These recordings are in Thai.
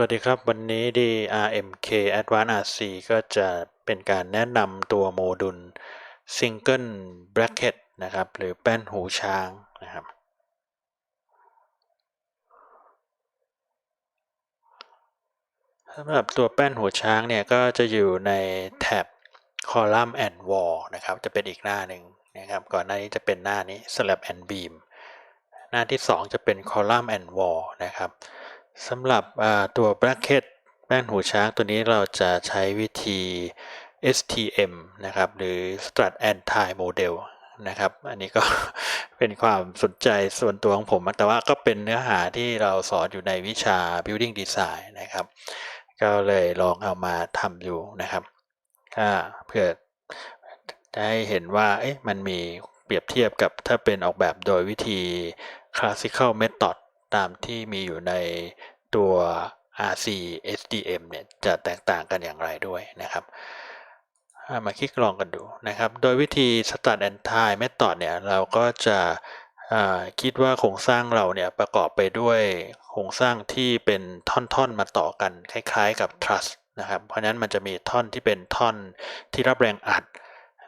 วัสดีครับ วันนี้ DRMK Advanced RC ก็จะเป็นการแนะนำตัวโมดูล Single Bracket นะครับ หรือแป้นหูช้างนะครับ สำหรับตัวแป้นหูช้างเนี่ย ก็จะอยู่ในแท็บ Column and Wall นะครับ จะเป็นอีกหน้าหนึ่งนะครับ ก่อนหน้านี้จะเป็นหน้านี้ Slab and Beam หน้าที่ 2 จะเป็น Column and Wall นะครับ สำหรับตัว bracket แป้นหูช้างตัวนี้เราจะใช้วิธี STM นะครับ หรือ Strut and Tie Model นะครับ อันนี้ก็เป็นความสนใจส่วนตัวของผม แต่ว่าก็เป็นเนื้อหาที่เราสอนอยู่ในวิชา Building Design นะครับ ก็เลยลองเอามาทำอยู่นะครับเพื่อได้เห็นว่ามันมีเปรียบเทียบกับถ้าเป็นออกแบบโดยวิธี Classical Method ตามที่มีอยู่ในตัว RC SDM เนี่ยจะแตกต่างกันอย่างไรด้วยนะครับมาคลิกลองกันดูนะครับ โดยวิธี Start and Tie Method เนี่ยเราก็จะคิดว่าโครงสร้างเราเนี่ยประกอบไปด้วยโครงสร้างที่เป็นท่อนๆมาต่อกันคล้ายๆกับ truss นะครับ เพราะฉะนั้นมันจะมีท่อนที่เป็นท่อนที่รับแรงอัด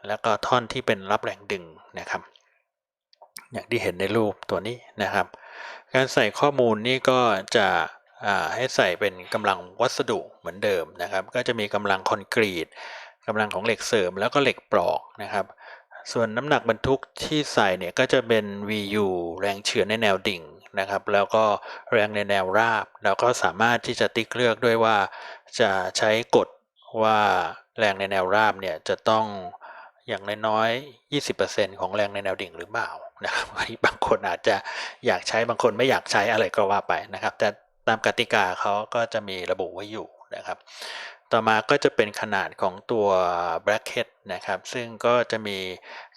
แล้วก็ท่อนที่เป็นรับแรงดึงนะครับ อย่างที่เห็นในรูปตัวนี้นะครับ การใส่ข้อมูลนี่ก็จะให้ใส่เป็นกำลังวัสดุเหมือนเดิมนะครับ ก็จะมีกำลังคอนกรีตกำลังของเหล็กเสริมแล้วก็เหล็กปลอกนะครับ ส่วนน้ำหนักบรรทุกที่ใส่เนี่ยก็จะเป็น VU แรงเฉือนในแนวดิ่งนะครับ แล้วก็แรงในแนวราบ แล้วก็สามารถที่จะติ๊กเลือกด้วยว่าจะใช้กฎว่าแรงในแนวราบเนี่ยจะต้องอย่างน้อยๆ20%ของแรงในแนวดิ่งหรือเปล่า นะครับอันนี้บางคนอาจจะอยากใช้บางคนไม่อยากใช้อะไรก็ว่าไปนะครับ แต่ตามกติกาเขาก็จะมีระบุไว้อยู่นะครับ ต่อมาก็จะเป็นขนาดของตัว bracket นะครับ ซึ่งก็จะมี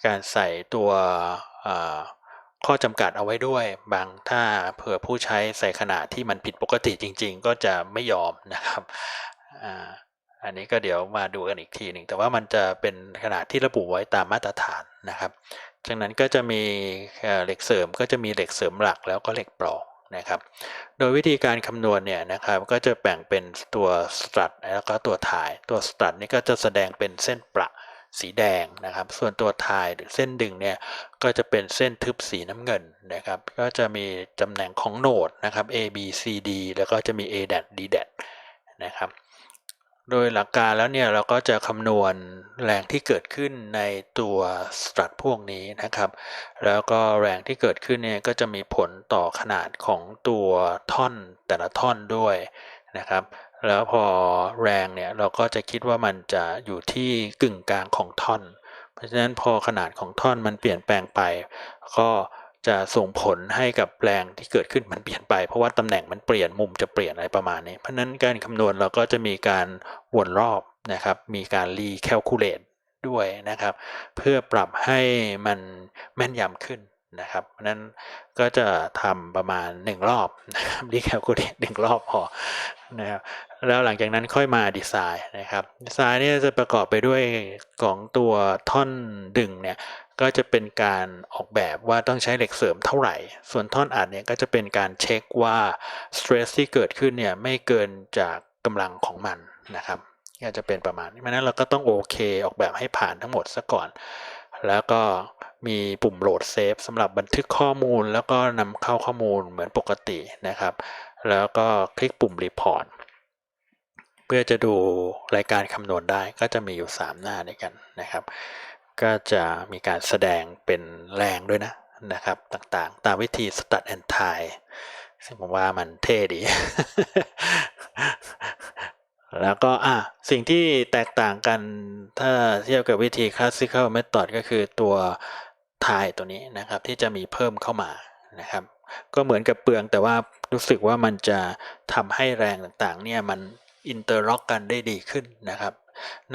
การใส่ตัวข้อจำกัดเอาไว้ด้วย บางถ้าเผื่อผู้ใช้ใส่ขนาดที่มันผิดปกติจริง ๆ ก็จะไม่ยอมนะครับอันนี้ก็เดี๋ยวมาดูกันอีกทีหนึ่งแต่ว่ามันจะเป็นขนาดที่ระบุไว้ตามมาตรฐานนะครับ จากนั้นก็จะมีเหล็กเสริมก็จะมีเหล็กเสริมหลักแล้วก็เหล็กปลอกนะครับ โดยวิธีการคำนวณเนี่ยนะครับก็จะแบ่งเป็นตัวสตรัทแล้วก็ตัวถ่าย ตัวสตรัทนี่ก็จะแสดงเป็นเส้นประสีแดงนะครับ ส่วนตัวถ่ายหรือเส้นดึงเนี่ยก็จะเป็นเส้นทึบสีน้ำเงินนะครับ ก็จะมีตำแหน่งของโนดนะครับ A B C D แล้วก็จะมี A d D d นะครับ โดยหลักการแล้วเนี่ยเราก็จะคำนวณแรงที่เกิดขึ้นในตัวสตรัทพวกนี้นะครับ แล้วก็แรงที่เกิดขึ้นเนี่ยก็จะมีผลต่อขนาดของตัวท่อนแต่ละท่อนด้วยนะครับ แล้วพอแรงเนี่ยเราก็จะคิดว่ามันจะอยู่ที่กึ่งกลางของท่อน เพราะฉะนั้นพอขนาดของท่อนมันเปลี่ยนแปลงไป ก็ จะส่งผลให้กับแรงที่เกิดขึ้นมันเปลี่ยนไป เพราะว่าตำแหน่งมันเปลี่ยนมุมจะเปลี่ยนอะไรประมาณนี้ เพราะนั้นการคำนวณเราก็จะมีการวนรอบนะครับ มีการรีแคลคูลเลตด้วยนะครับ เพื่อปรับให้มันแม่นยำขึ้นนะครับเพราะนั้นก็จะทำประมาณ 1 รอบนะครับรีแคลคูลเลตหนึ่งรอบพอนะครับ แล้วหลังจากนั้นค่อยมาดีไซน์นะครับดีไซน์เนี่ยจะประกอบไปด้วยของตัวท่อนดึงเนี่ยก็จะเป็นการออกแบบว่าต้องใช้เหล็กเสริมเท่าไหร่ ส่วนท่อนอัดเนี่ยก็จะเป็นการเช็คว่าสเตรสที่เกิดขึ้นเนี่ยไม่เกินจากกำลังของมันนะครับก็จะเป็นประมาณนี้เพราะนั้นเราก็ต้องโอเคออกแบบให้ผ่านทั้งหมดซะก่อน แล้วก็มีปุ่มโหลดเซฟสำหรับบันทึกข้อมูล แล้วก็นำเข้าข้อมูลเหมือนปกตินะครับ แล้วก็คลิกปุ่มรีพอร์ต พื่อจะดูรายการคำนวณได้ก็จะมีอยู่ 3 หน้าด้วยกันนะครับ ก็จะมีการแสดงเป็นแรงด้วยนะนะครับ ต่างๆ ตามวิธี Start and Tie ซึ่งผมว่ามันเท่ดี แล้วก็อะสิ่งที่แตกต่างกันถ้าเทียบกับวิธี Classical Method ก็คือตัวทายตัวนี้นะครับ ที่จะมีเพิ่มเข้ามานะครับ ก็เหมือนกับเปลืองแต่ว่ารู้สึกว่ามันจะทำให้แรงต่างๆ เนี่ยมัน อินเตอร์ล็อกกันได้ดีขึ้นนะครับ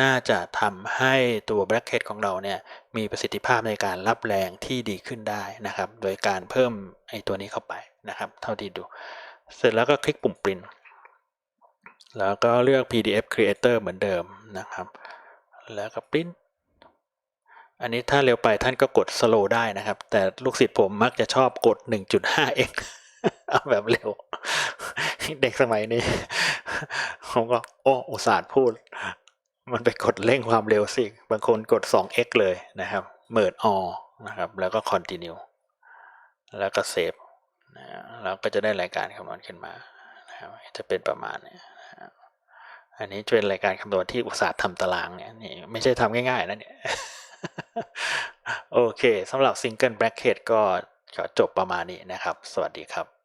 น่าจะทำให้ตัวแบล็กเ e ดของเราเนี่ยมีประสิทธิภาพในการรับแรงที่ดีขึ้นได้นะครับ โดยการเพิ่มไอตัวนี้เข้าไปนะครับ เท่าที่ดู เสร็จแล้วก็คลิกปุ่ม print แล้วก็เลือก PDF Creator เหมือนเดิมนะครับ แล้วก็ print อันนี้ถ้าเร็วไปท่านก็กด slow ได้นะครับ แต่ลูกศิษย์ผมมักจะชอบกด 1.5x เอาแบบเร็ว เด็กสมัยนี้ ผมก็ โอ้อุตส่าห์พูด มันไปกดเร่งความเร็วสิ บางคนกด 2x เลยนะครับ merge all นะครับ แล้วก็ continue แล้วก็ save นะแล้วก็จะได้รายการคำนวณขึ้นมานะครับจะเป็นประมาณเนี้ยอันนี้เป็นรายการคำนวณที่อุตสาห์ทำตารางเนี่ยนี่ไม่ใช่ทำง่ายๆนะเนี่ย โอเคสำหรับ single bracket ก็ก็จบประมาณนี้นะครับ สวัสดีครับ